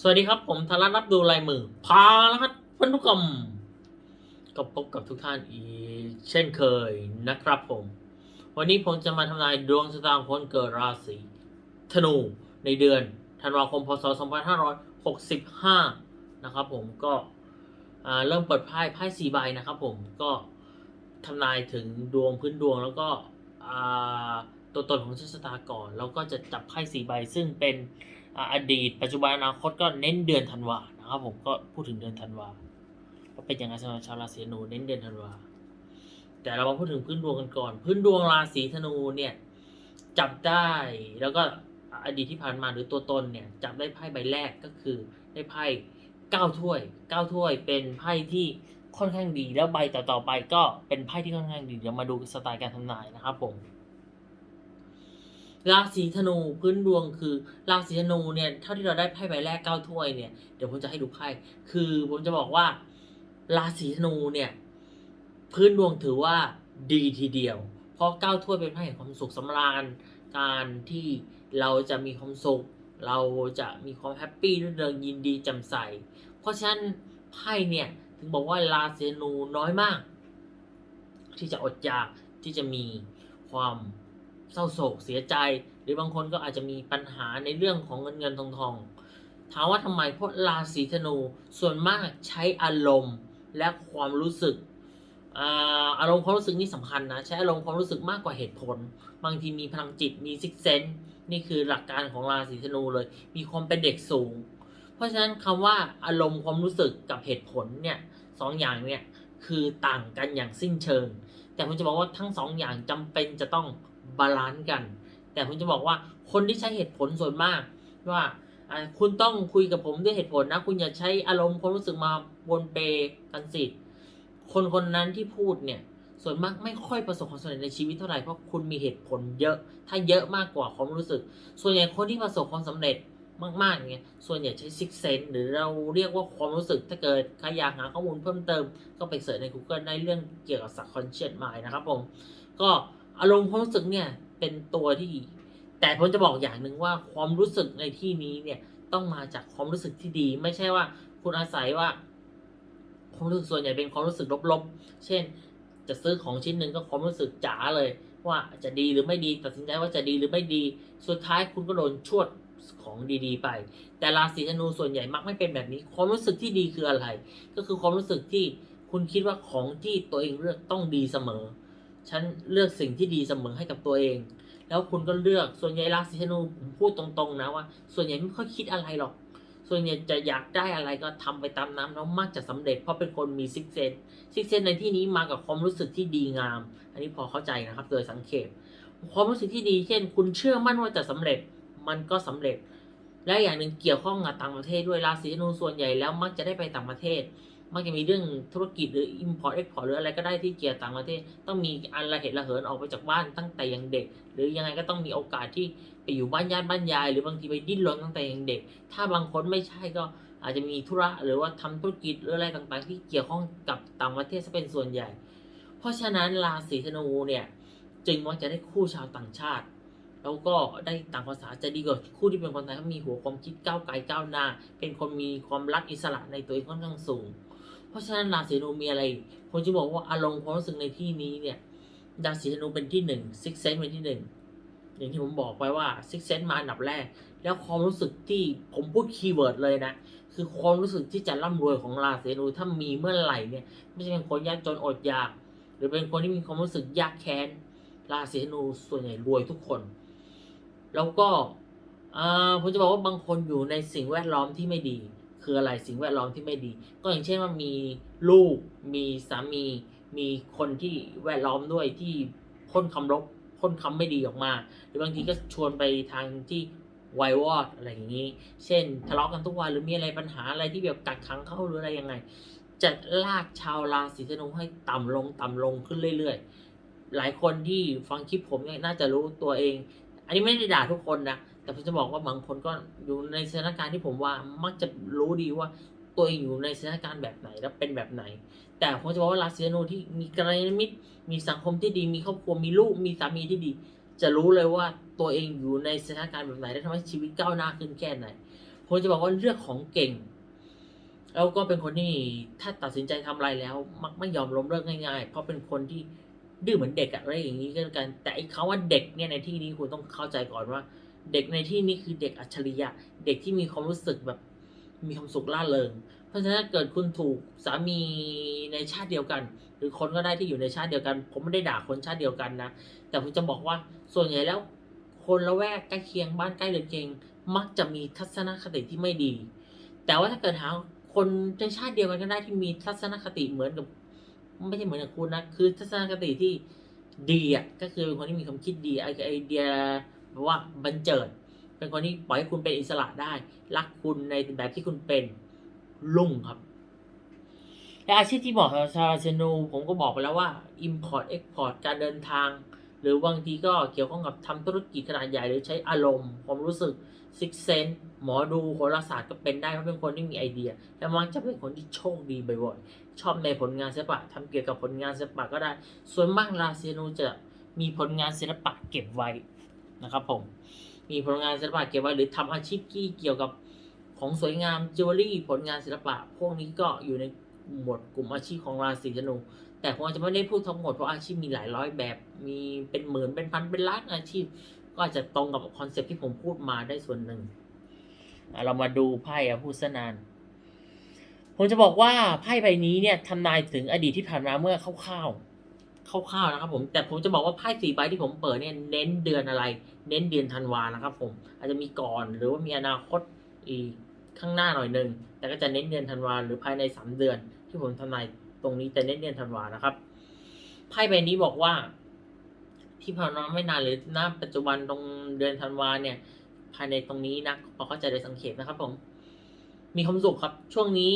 สวัสดีครับ ผมธารัตน์รับดูลายมือ พาแล้วครับพันธุกรรมก็พบกับทุกท่านอีกเช่นเคยนะครับผม วันนี้ผมจะมาทำนายดวงชะตาของคนเกิดราศีธนูในเดือนธันวาคมพศ 2565 นะครับผมก็เริ่มเปิดไพ่ไพ่สี่ใบนะครับผมก็ทำนายถึงดวงพื้นดวงแล้วก็ตัวตนของชะตาก่อน แล้วก็จะจับไพ่สี่ใบซึ่งเป็น อดีต ปัจจุบันอนาคตก็เน้นเดือนธันวานะครับผมก็พูดถึงเดือนธันวาก็เป็นยังไงสำหรับชาวราศีธนูเน้นเดือนธันวาแต่เรามาพูดถึงพื้นดวงกันก่อน พื้นดวงราศีธนูเนี่ยจับได้แล้วก็อดีตที่ผ่านมาหรือตัวตนเนี่ยจับได้ไพ่ใบแรกก็คือได้ไพ่เก้าถ้วยเก้าถ้วยเป็นไพ่ที่ค่อนข้างดีแล้วใบต่อๆไปก็เป็นไพ่ที่ค่อนข้างดีเดี๋ยวมาดูสไตล์การทำนายนะครับผม ราศีธนูพื้นดวงคือ ราศีธนูเนี่ยเท่าที่เราได้ไพ่ใบแรกเก้าถ้วยเนี่ยเดี๋ยวผมจะให้ดูไพ่คือผมจะบอกว่า ราศีธนูเนี่ยพื้นดวงถือว่าดีทีเดียว เพราะเก้าถ้วยเป็นไพ่แห่งความสุขสำราญการที่เราจะมีความสุข เราจะมีความแฮปปี้รื่นเริงยินดีจ่มใส เพราะฉะนั้นไพ่เนี่ยถึงบอกว่าราศีธนูน้อยมาก ที่จะอดอยากที่จะมีความ เศร้าโศกเสียใจ หรือบางคนก็อาจจะมีปัญหาในเรื่องของเงินเงินทองทองถามว่าทำไมเพราะราศีธนูส่วนมากใช้อารมณ์และความรู้สึกอาอารมณ์ความรู้สึกนี่สำคัญนะใช้อารมณ์ความรู้สึกมากกว่าเหตุผล บางทีมีพลังจิตมีซิกเซนนี่คือหลักการของราศีธนูเลย มีความเป็นเด็กสูง เพราะฉะนั้นคำว่าอารมณ์ความรู้สึกกับเหตุผลเนี่ยสองอย่างเนี่ยคือต่างกันอย่างสิ้นเชิง แต่ผมจะบอกว่าทั้งสองอย่างจำเป็นจะต้อง บาลานซ์กัน แต่ผมจะบอกว่าคนที่ใช้เหตุผลส่วนมาก ว่าคุณต้องคุยกับผมด้วยเหตุผลนะ คุณอย่าใช้อารมณ์ความรู้สึกมาวนเปกันสิคนคนนั้นที่พูดเนี่ยส่วนมากไม่ค่อยประสบความสำเร็จในชีวิตเท่าไหร่เพราะคุณมีเหตุผลเยอะ ถ้าเยอะมากกว่าความรู้สึก ส่วนใหญ่คนที่ประสบความสำเร็จมากๆเนี่ยส่วนใหญ่ใช้ซิกเซนหรือเราเรียกว่าความรู้สึกถ้าเกิดใครอยากหาข้อมูลเพิ่มเติม ก็ไปเสิร์ชใน Google ได้เรื่องเกี่ยวกับ subconscious mind นะครับผมก็ อารมณ์ความรู้สึกเนี่ยเป็นตัวที่ แต่ผมจะบอกอย่างหนึ่งว่าความรู้สึกในที่นี้เนี่ยต้องมาจากความรู้สึกที่ดี ไม่ใช่ว่าคุณอาศัยว่าความรู้สึกส่วนใหญ่เป็นความรู้สึกลบๆ เช่น จะซื้อของชิ้นหนึ่งก็ความรู้สึกจ๋าเลย ว่าจะดีหรือไม่ดีตัดสินใจว่าจะดีหรือไม่ดี สุดท้ายคุณก็โดนชวดของดีๆ ไป แต่ราศีธนูส่วนใหญ่มักไม่เป็นแบบนี้ ความรู้สึกที่ดีคืออะไร ก็คือความรู้สึกที่คุณคิดว่าของที่ตัวเองเลือกต้องดีเสมอ ฉันเลือกสิ่งที่ดีเสมอให้กับตัวเอง แล้วคุณก็เลือกส่วนใหญ่ราศีธนูผมพูดตรงๆนะว่า ส่วนใหญ่ไม่ค่อยคิดอะไรหรอก ส่วนใหญ่จะอยากได้อะไรก็ทำไปตามน้ำแล้วมักจะสำเร็จเพราะเป็นคนมีซิกเซนซิกเซนในที่นี้มากับความรู้สึกที่ดีงาม อันนี้พอเข้าใจนะครับ โดยสังเกต ความรู้สึกที่ดีเช่น คุณเชื่อมั่นว่าจะสำเร็จ มันก็สำเร็จ และอย่างหนึ่งเกี่ยวข้องกับต่างประเทศด้วยราศีธนูส่วนใหญ่แล้วมักจะได้ไปต่างประเทศ มักจะมีเรื่องธุรกิจหรือ import export หรืออะไรก็ได้ที่เกี่ยวต่างประเทศ ต้องมีอันละเหตุละเหินออกไปจากบ้านตั้งแต่ยังเด็ก หรือยังไงก็ต้องมีโอกาสที่ไปอยู่บ้านญาติบ้านยาย หรือบางทีไปดิ้นรนตั้งแต่ยังเด็ก ถ้าบางคนไม่ใช่ก็อาจจะมีธุระหรือว่าทำธุรกิจหรืออะไรต่างๆ ที่เกี่ยวข้องกับต่างประเทศซะเป็นส่วนใหญ่ เพราะฉะนั้นราศีธนูเนี่ยจึงมักจะได้คู่ชาวต่างชาติ แล้วก็ได้ต่างภาษาจะดีกว่าคู่ที่เป็นคนไทยเขามีหัวความคิดก้าวไกลก้าวหน้า เป็นคนมีความรักอิสระในตัวเองค่อนข้างสูง เพราะฉะนั้นราศีธนูมีอะไรผมจะบอกว่าอารมณ์ความรู้สึกในที่นี้เนี่ยราศีธนูเป็นที่หนึ่งซิกเซนเป็นที่หนึ่งอย่างที่ผมบอกไปว่าซิกเซนมาอันดับแรก แล้วความรู้สึกที่ผมพูดคีย์เวิร์ดเลยนะ คือความรู้สึกที่จะร่ำรวยของราศีธนูถ้ามีเมื่อไหร่เนี่ย ไม่ใช่เป็นคนยากจนอดอยาก หรือเป็นคนที่มีความรู้สึกยากแค้นราศีธนูส่วนใหญ่รวยทุกคน แล้วก็ผมจะบอกว่าบางคนอยู่ในสิ่งแวดล้อมที่ไม่ดี คืออะไรสิ่งแวดล้อมที่ไม่ดี ก็อย่างเช่นว่ามีลูก มีสามี มีคนที่แวดล้อมด้วยที่พ่นคำลบพ่นคำไม่ดีออกมา หรือบางทีก็ชวนไปทางที่ไวายวอดอะไรอย่างนี้ เช่น ทะเลาะกันทุกวันหรือมีอะไรปัญหาอะไรที่แบบกัดขังเขาหรืออะไรยังไง จะลากชาวราศีธนูให้ต่ำลงต่ำลงขึ้นเรื่อยๆ หลายคนที่ฟังคลิปผมเนี่ยน่าจะรู้ตัวเอง อันนี้ไม่ได้ด่าทุกคนนะ แต่ผมจะบอกว่าบางคนก็อยู่ในสถานการณ์ที่ผมว่ามักจะรู้ดีว่าตัวเองอยู่ในสถานการณ์แบบไหนและเป็นแบบไหน แต่ผมจะบอกว่าราศีธนูที่มีกระยาณมิตร มีสังคมที่ดี มีครอบครัวมีลูกมีสามีที่ดี จะรู้เลยว่าตัวเองอยู่ในสถานการณ์แบบไหนและทำให้ชีวิตก้าวหน้าขึ้นแค่ไหนผมจะบอกว่าเลือกของเก่ง แล้วก็เป็นคนที่ถ้าตัดสินใจทำอะไรแล้ว มักไม่ยอมล้มเลิกง่ายๆ เพราะเป็นคนที่ดื้อเหมือนเด็กอะไรอย่างนี้กันแต่ไอ้คำว่าเด็กเนี่ยในที่นี้คุณต้องเข้าใจก่อนว่า เด็กในที่นี้คือเด็กอัจฉริยะ เด็กที่มีความรู้สึกแบบมีความสุขล่าเริง เพราะฉะนั้นเกิดคุณถูกสามีในชาติเดียวกัน หรือคนก็ได้ที่อยู่ในชาติเดียวกัน ผมไม่ได้ด่าคนชาติเดียวกันนะ แต่ผมจะบอกว่าส่วนใหญ่แล้ว คนละแวกใกล้เคียงบ้านใกล้เรือนเคียงมักจะมีทัศนคติที่ไม่ดี แต่ว่าถ้าเกิดหาคนในชาติเดียวกันก็ได้ที่มีทัศนคติเหมือนกับ ไม่ใช่เหมือนกับคุณนะคือทัศนคติที่ดีอะก็คือเป็นคนที่มีความคิดดีไอไอเดีย แบบว่าบันเจิด เป็นคนที่ปล่อยให้คุณเป็นอิสระได้ รักคุณในแบบที่คุณเป็นลุ่งครับและอาชีพที่บอกกับชาวราชนูผมก็บอกไปแล้วว่า Import Export การเดินทาง หรือบางทีก็เกี่ยวข้องกับทำธุรกิจขนาดใหญ่หรือใช้อารมณ์ความรู้สึกซิกเซนหมอดูโหราศาสตร์ก็เป็นได้เพราะเป็นคนที่มีไอเดีย และมักจะเป็นคนที่โชคดีบ่อยๆชอบในผลงานศิลปะทำเกี่ยวกับผลงานศิลปะก็ได้ ส่วนมากราศีนูจะมีผลงานศิลปะเก็บไว้ นะครับผม มีผลงานศิลปะเก็บไว้หรือทำอาชีพที่เกี่ยวกับของสวยงามจิวเวลรี่ผลงานศิลปะ พวกนี้ก็อยู่ในหมวดกลุ่มอาชีพของราศีธนู แต่ผมอาจจะไม่ได้พูดทั้งหมดเพราะอาชีพมีหลายร้อยแบบ มีเป็นหมื่นเป็นพันเป็นล้านอาชีพ ก็อาจจะตรงกับคอนเซ็ปต์ที่ผมพูดมาได้ส่วนหนึ่ง เรามาดูไพ่อะพูดซะนานผมจะบอกว่าไพ่ใบนี้เนี่ยทำนายถึงอดีตที่ผ่านมาเมื่อคร่าวๆ คร่าวๆนะครับผมแต่ผมจะบอกว่าไพ่สี่ใบที่ผมเปิดเนี่ยเน้นเดือนอะไร เน้นเดือนธันวานะครับผมอาจจะมีก่อนหรือว่ามีอนาคตอีกข้างหน้าหน่อยหนึ่งแต่ก็จะเน้นเดือนธันวาหรือภายในสามเดือน ที่ผมทำนายตรงนี้จะเน้นเดือนธันวานะครับไพ่ใบนี้บอกว่า ที่ผ่านมาไม่นานหรือณปัจจุบันตรงเดือนธันวาเนี่ย ภายในตรงนี้นะพอเข้าใจได้สังเกตนะครับ ผม มีความสุขครับ ช่วงนี้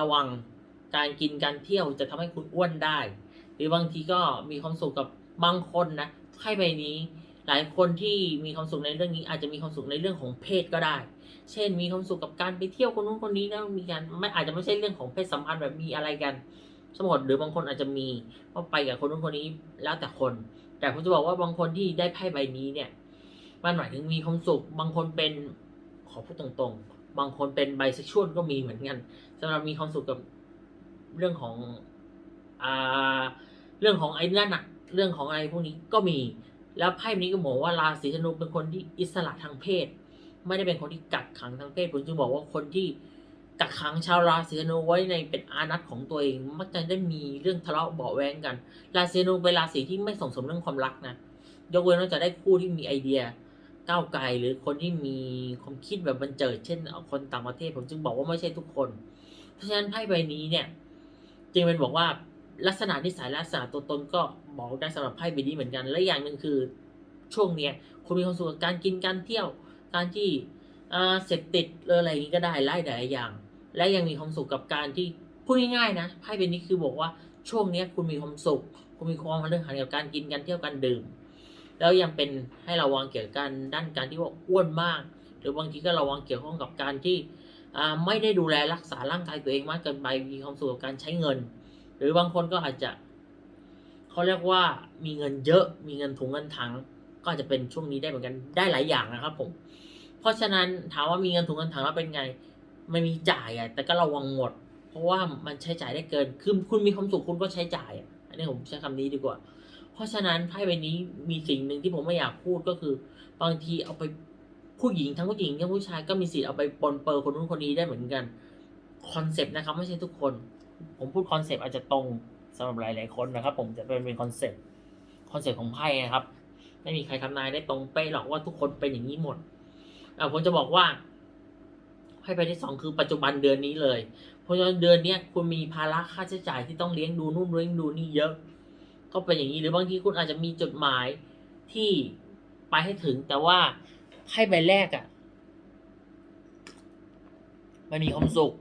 ระวังการกินการเที่ยวจะทำให้คุณอ้วนได้ หรือบางทีก็มีความสุขกับบางคนนะไพ่ใบนี้ หลายคนที่มีความสุขในเรื่องนี้ อาจจะมีความสุขในเรื่องของเพศก็ได้ เช่น มีความสุขกับการไปเที่ยวคนนู้นคนนี้แล้วมีการไม่อาจจะไม่ใช่เรื่องของเพศสัมพันธ์แบบมีอะไรกันสมมติหรือบางคนอาจจะมีว่าไปกับคนนู้นคนนี้แล้วแต่คน แต่ผมจะบอกว่าบางคนที่ได้ไพ่ใบนี้เนี่ยมันหมายถึงมีความสุข บางคนเป็นขอพูดตรงๆ บางคนเป็นไบเซ็กชวลก็มีเหมือนกันสำหรับมีความสุขกับเรื่องของ เรื่องของไอ้นั่นอะเรื่องของอะไรพวกนี้ก็มี แล้วไพ่นี้ก็บอกว่าราศีธนูเป็นคนที่อิสระทางเพศ ไม่ได้เป็นคนที่กักขังทางเพศผมจึงบอกว่าคนที่กักขังชาวราศีธนูไว้ในเป็นอานัตของตัวเอง มักจะได้มีเรื่องทะเลาะเบาแวงกัน ราศีธนูเป็นราศีที่ไม่ส่งเสริมเรื่องความรักนะยกเว้นว่าจะได้คู่ที่มีไอเดียก้าวไกลหรือคนที่มีความคิดแบบบันเจิดเช่นคนต่างประเทศผมจึงบอกว่าไม่ใช่ทุกคน เพราะฉะนั้นไพ่ใบนี้เนี่ย จึงเป็นบอกว่า ลักษณะนิสัยลักษณะตัวตนก็บอกได้สำหรับไพ่ใบนี้เหมือนกัน และอย่างหนึ่งคือช่วงเนี้ยคุณมีความสุขกับการกินการเที่ยว การที่เสพติดหรืออะไรอย่างนี้ก็ได้ไล่หลายอย่าง และยังมีความสุขกับการที่พูดง่ายๆนะไพ่ใบนี้คือบอกว่าช่วงเนี้ยคุณมีความสุข คุณมีความเรื่องหันกับการกินการเที่ยวการดื่ม แล้วยังเป็นให้ระวังเกี่ยวกับการด้านการที่ว่าอ้วนมาก หรือบางทีก็ระวังเกี่ยวข้องกับการที่ไม่ได้ดูแลรักษาร่างกายตัวเองมากเกินไปมีความสุขกับการใช้เงิน หรือบางคนก็อาจจะเขาเรียกว่ามีเงินเยอะมีเงินถุงเงินถัง ก็อาจจะเป็นช่วงนี้ได้เหมือนกันได้หลายอย่างนะครับผม เพราะฉะนั้นถามว่ามีเงินถุงเงินถังแล้วเป็นไง ไม่มีจ่ายอะแต่ก็ระวังหมด เพราะว่ามันใช้จ่ายได้เกินคือคุณมีความสุขคุณก็ใช้จ่ายอันนี้ผมใช้คำนี้ดีกว่า เพราะฉะนั้นไพ่ใบนี้มีสิ่งหนึ่งที่ผมไม่อยากพูดก็คือ บางทีเอาไปผู้หญิงทั้งผู้หญิงทั้งผู้ชายก็มีสิทธิ์เอาไปปนเปื้อนคนนู้นคนนี้ได้เหมือนกันคอนเซปต์นะครับไม่ใช่ทุกคน ผมพูดคอนเซปต์อาจจะตรงสำหรับหลายๆคนนะครับ ผมจะเป็นเป็นคอนเซปต์คอนเซปต์ของไพ่นะครับ ไม่มีใครทำนายได้ตรงเป๊ะหรอกว่าทุกคนเป็นอย่างนี้หมดอ่าผมจะบอกว่าไพ่ใบที่สองคือปัจจุบันเดือนนี้เลย เพราะฉะนั้นเดือนเนี้ยคุณมีภาระค่าใช้จ่ายที่ต้องเลี้ยงดูนู่นเลี้ยงดูนี่เยอะ ก็เป็นอย่างนี้หรือบางทีคุณอาจจะมีจดหมายที่ไปให้ถึงแต่ว่าไพ่ใบแรกอะ่ะมันมีความสุข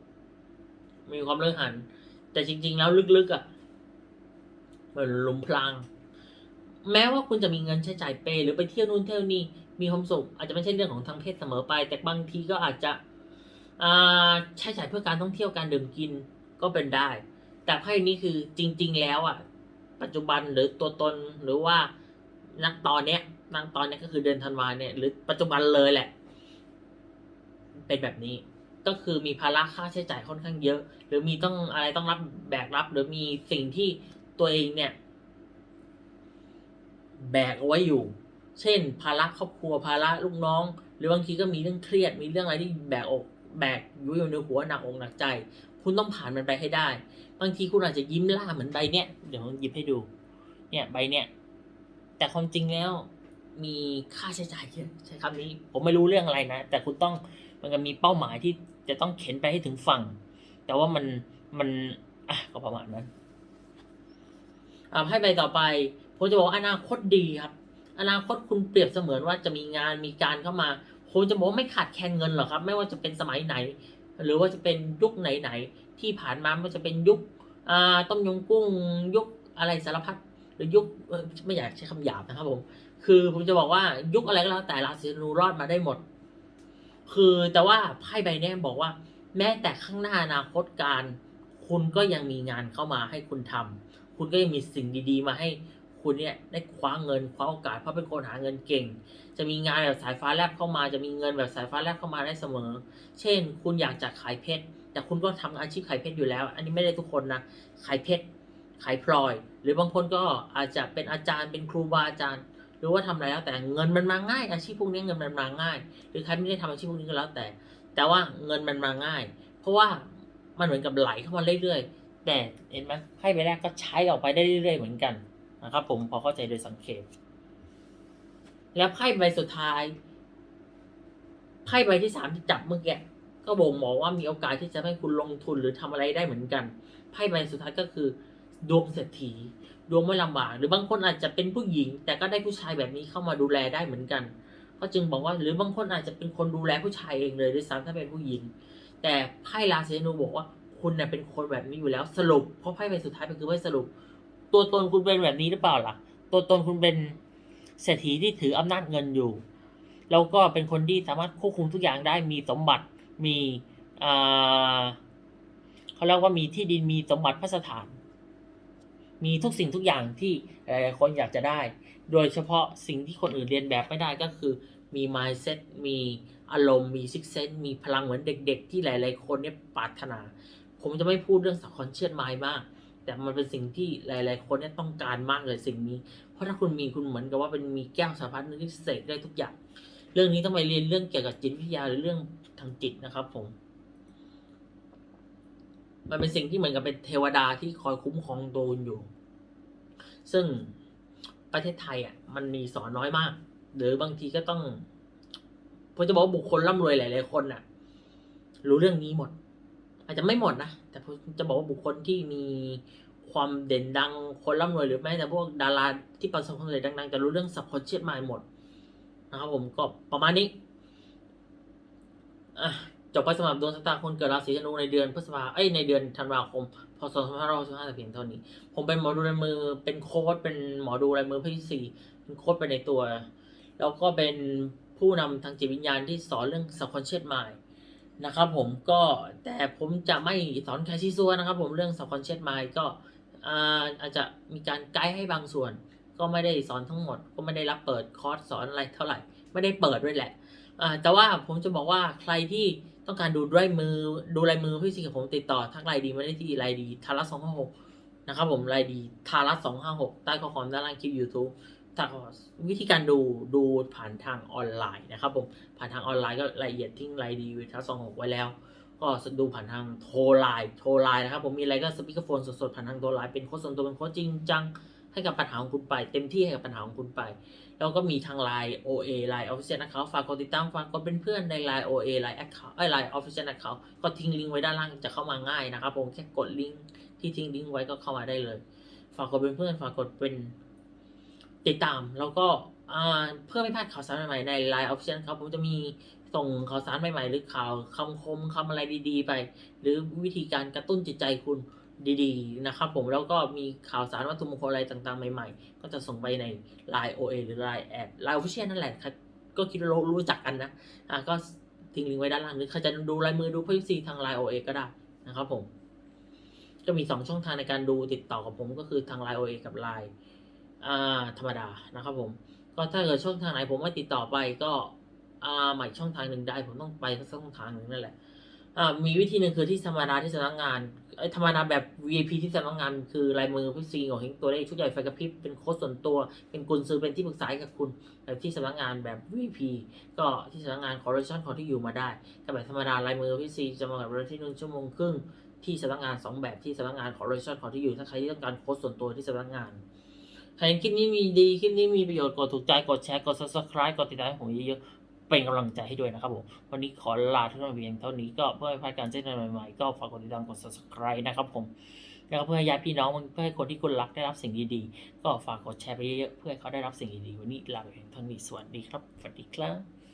มีความเลื่อนหัน แต่จริง ๆ แล้วลึกๆอะ่ะมันลุมพราง แม้ว่าคุณจะมีเงินใช้จ่ายเปหรือไปเที่ยวนู่นเที่ยวนี่มีความสุขอาจจะไม่ใช่เรื่องของทางเพศเสมอไป แต่บางทีก็อาจจะใช้จ่ายเพื่อการท่องเที่ยวการดื่มกินก็เป็นได้ แต่ไพ่นี้คือจริง ๆ แล้วอะ ปัจจุบันหรือตัวตนหรือว่านักตอนเนี้ยนักตอนเนี้ยก็คือเดือนธันวาเนี่ยหรือปัจจุบันเลยแหละ เป็นแบบนี้ ก็คือมีภาระค่าใช้จ่ายค่อนข้างเยอะ หรือมีต้องอะไรต้องรับแบกรับ หรือมีสิ่งที่ตัวเองเนี่ย แบกเอาไว้อยู่ เช่น ภาระครอบครัวภาระลูกน้อง หรือบางทีก็มีเรื่องเครียด มีเรื่องอะไรที่แบกอกแบกอยู่อยู่ในหัวหนักอกหนักใจ คุณต้องผ่านมันไปให้ได้ บางทีคุณอาจจะยิ้มล่าเหมือนใบเนี้ยเดี๋ยวผมหยิบให้ดู เนี่ยใบเนี้ยแต่ความจริงแล้วมีค่าใช้จ่ายเยอะใช้คำนี้ ผมไม่รู้เรื่องอะไรนะ แต่คุณต้องมันก็มีเป้าหมายที่ จะต้องเข็นไปให้ถึงฝั่ง แต่ว่ามันมันอะก็ประมาณนั้นอ่าให้ใบต่อไปผมจะบอกอนาคตดีครับ อนาคตคุณเปรียบเสมือนว่าจะมีงานมีการเข้ามาผมจะบอกไม่ขาดแคลนเงินหรอกครับ ไม่ว่าจะเป็นสมัยไหน หรือว่าจะเป็นยุคไหนๆที่ผ่านมาไม่ว่าจะเป็นยุคอ่าต้มยำกุ้งยุคอะไรสารพัดหรือยุคไม่อยากใช้คำหยาบนะครับผม คือผมจะบอกว่ายุคอะไรก็แล้วแต่ราศีธนูรอดมาได้หมด คือแต่ว่าไพ่ใบนี้บอกว่า แม้แต่ข้างหน้าอนาคตการ คุณก็ยังมีงานเข้ามาให้คุณทำคุณก็ยังมีสิ่งดีๆ มาให้คุณเนี่ยได้คว้าเงินคว้าโอกาสเพราะเป็นคนหาเงินเก่ง จะมีงานแบบสายฟ้าแลบเข้ามา จะมีเงินแบบสายฟ้าแลบเข้ามาได้เสมอ เช่น คุณอยากจะขายเพชรแต่คุณก็ทำอาชีพขายเพชรอยู่แล้ว อันนี้ไม่ได้ทุกคนนะขายเพชรขายพลอย หรือบางคนก็อาจจะเป็นอาจารย์เป็นครูบาอาจารย์ หรือว่าทำอะไรแล้วแต่เงินมันมาง่าย อาชีพพวกนี้เงินมันมาง่าย หรือใครไม่ได้ทำอาชีพพวกนี้ก็แล้วแต่ แต่ว่าเงินมันมาง่าย เพราะว่ามันเหมือนกับไหลเข้ามาเรื่อยๆแต่เห็นไหมไพ่ใบแรกก็ใช้ออกไปได้เรื่อยๆเหมือนกันนะครับ ผมพอเข้าใจโดยสังเกต แล้วไพ่ใบสุดท้ายไพ่ใบที่สามที่จับเมื่อกี้ก็บ่งบอกว่ามีโอกาสที่จะให้คุณลงทุนหรือทำอะไรได้เหมือนกันไพ่ใบสุดท้ายก็คือ ดวงเศรษฐีดวงไม่ลำบาก หรือบางคนอาจจะเป็นผู้หญิง แต่ก็ได้ผู้ชายแบบนี้เข้ามาดูแลได้เหมือนกันก็จึงบอกว่าหรือบางคนอาจจะเป็นคนดูแลผู้ชายเองเลยด้วยซ้ำถ้าเป็นผู้หญิง แต่ไพ่ราศีนูบอกว่าคุณเนี่ยเป็นคนแบบนี้อยู่แล้วสรุปเพราะไพ่ใบสุดท้ายมันคือไพ่สรุป ตัวตนคุณเป็นแบบนี้หรือเปล่าล่ะ ตัวตนคุณเป็นเศรษฐีที่ถืออำนาจเงินอยู่ แล้วก็เป็นคนที่สามารถควบคุมทุกอย่างได้มีสมบัติมีเขาเรียกว่ามีที่ดินมีสมบัติพระสถาน มีทุกสิ่งทุกอย่างที่หลายๆคนอยากจะได้ โดยเฉพาะสิ่งที่คนอื่นเรียนแบบไม่ได้ก็คือมี mindset มีอารมณ์มี six sense มีพลังเหมือนเด็ก ๆ ที่หลาย ๆ คนเนี่ยปรารถนา ผมจะไม่พูดเรื่อง subconscious mind มาก แต่มันเป็นสิ่งที่หลาย ๆ คนเนี่ยต้องการมากเลยสิ่งนี้ เพราะถ้าคุณมีคุณเหมือนกับว่าเป็นมีแก้วสารพัดนึกที่เสกได้ทุกอย่าง เรื่องนี้ต้องไปเรียนเรื่องเกี่ยวกับจิตวิทยาหรือเรื่องทางจิตนะครับผม มันเป็นสิ่งที่เหมือนกับเป็นเทวดาที่คอยคุ้มครองโดนอยู่ ซึ่งประเทศไทยอะมันมีสอนน้อยมาก หรือบางทีก็ต้องผมจะบอกว่าบุคคลร่ำรวยหลายๆคนน่ะ รู้เรื่องนี้หมด อาจจะไม่หมดนะแต่ผมจะบอกว่าบุคคลที่มีความเด่นดังคนร่ำรวยหรือแม้แต่พวกดาราที่ประสบความสำเร็จดังๆจะรู้เรื่องสับคอนเชียสมาหมดนะครับผมก็ประมาณนี้อะ จบไปสำหรับดวงชะตาคนเกิดราศีธนูในเดือนพฤษภาเอ้ยในเดือนธันวาคมพศ2565แต่เพียงเท่านี้ ผมเป็นหมอดูลายมือเป็นโค้ดเป็นหมอดูลายมือพี่สี่เป็นโค้ดไปในตัว แล้วก็เป็นผู้นำทางจิตวิญญาณที่สอนเรื่อง subconscious mind นะครับผมก็แต่ผมจะไม่สอนใครชี้ซัวนะครับผมเรื่อง subconscious mind ก็อาจจะมีการไกด์ให้บางส่วน ก็ไม่ได้สอนทั้งหมด ก็ไม่ได้รับเปิดคอร์สสอนอะไรเท่าไหร่ ไม่ได้เปิดด้วยแหละแต่ว่าผมจะบอกว่าใครที่ ต้องการดูด้วยมือดูลายมือพี่สิกับผมติดต่อทักไลน์ดีมาได้ที่ไลน์ดีทารัสสองห้าหกนะครับผมไลน์ดีทารัสสองห้าหกใต้ข้อความด้านล่างคลิป YouTube ถ้าวิธีการดูดูผ่านทางออนไลน์นะครับผมผ่านทางออนไลน์ก็ละเอียดทิ้งไลน์ดีวิทัสสองหกไว้แล้ว ก็ดูผ่านทางโทรไลน์โทรไลน์นะครับผมมีอะไรก็สปีกเกอร์โฟนสดๆผ่านทางโทรไลน์เป็นโค้ชส่วนตัวเป็นโค้ชจริงจังให้กับปัญหาของคุณไป เต็มที่ให้กับปัญหาของคุณไป แล้วก็มีทางไลน์ OA ไลน์ Official Account ฝากกดติดตามฝากกดเป็นเพื่อนในไลน์ OA ไลน์ Account ไอ้ไลน์ Official Account ก็ทิ้งลิงก์ไว้ด้านล่างจะเข้ามาง่ายนะครับผมแค่กดลิงก์ที่ทิ้งลิงก์ไว้ก็เข้ามาได้เลย ฝากกดเป็นเพื่อนฝากกดเป็นติดตามแล้วก็เพื่อไม่พลาดข่าวสารใหม่ๆใน Line Official ครับผมจะมีส่งข่าวสารใหม่ๆ หรือข่าวคำคมคำอะไรดีๆ ไป หรือวิธีการกระตุ้นจิตใจคุณ ดีๆ นะครับผมแล้วก็มีข่าวสารวัตถุมงคลอะไรต่างๆ ใหม่ๆ ก็จะส่งไปใน Line OA หรือ Line แอด Line Official นั่นแหละครับก็คิดว่ารู้จักกันนะอะก็ทิ้งลิงก์ไว้ด้านล่างหรือใครจะดูลายมือดูพิซีทาง Line OA ก็ได้นะครับผมก็มี 2 ช่องทางในการดูติดต่อกับผมก็คือทาง Line OA กับ Line อ่าธรรมดานะครับผมก็ถ้าเกิดช่องทางไหนผมไม่ติดต่อไปก็อ่าใหม่ช่องทางหนึ่งได้ ผมต้องไปสักช่องทางหนึ่งนั่นแหละ มีวิธีหนึ่งคือที่ธรรมดาที่สำนักงานไอ้ธรรมดาแบบ VIP ที่สำนักงาน คือลายมือพี่ซีของเฮงตัวเลขชุดใหญ่ไฟกระพริบเป็นโค้ดส่วนตัว เป็นกุญซื้อเป็นที่ปรึกษากับคุณแบบที่สำนักงานแบบ VIP ก็ที่สำนักงานขอเรชั่นขอที่อยู่มาได้แต่แบบธรรมดาลายมือพี่ซีจะมาแบบเวลาที่หนึ่งชั่วโมงครึ่งที่สำนักงานสองแบบที่สำนักงานขอเรชั่นขอที่อยู่ถ้าใครที่ต้องการโค้ดส่วนตัวที่สำนักงานใครคลิปนี้มีดีคลิปนี้มีประโยชน์กดถูกใจกดแชร์กด subscribe กดติดตามให้ผมเยอะๆ เป็นกำลังใจให้ด้วยนะครับผม วันนี้ขอลาทุกท่านเพียงเท่านี้ก็เพื่อให้พลาดการแจ้งเตือนใหม่ๆ ก็ฝากกดติดตามกด subscribe นะครับผม แล้วก็เพื่อให้ญาติพี่น้องเพื่อให้คนที่คุณรักได้รับสิ่งดีๆ ก็ฝากกดแชร์ไปเยอะๆเพื่อให้เขาได้รับสิ่งดีๆ วันนี้ลาไปเพียงเท่านี้ สวัสดีครับ สวัสดีครับ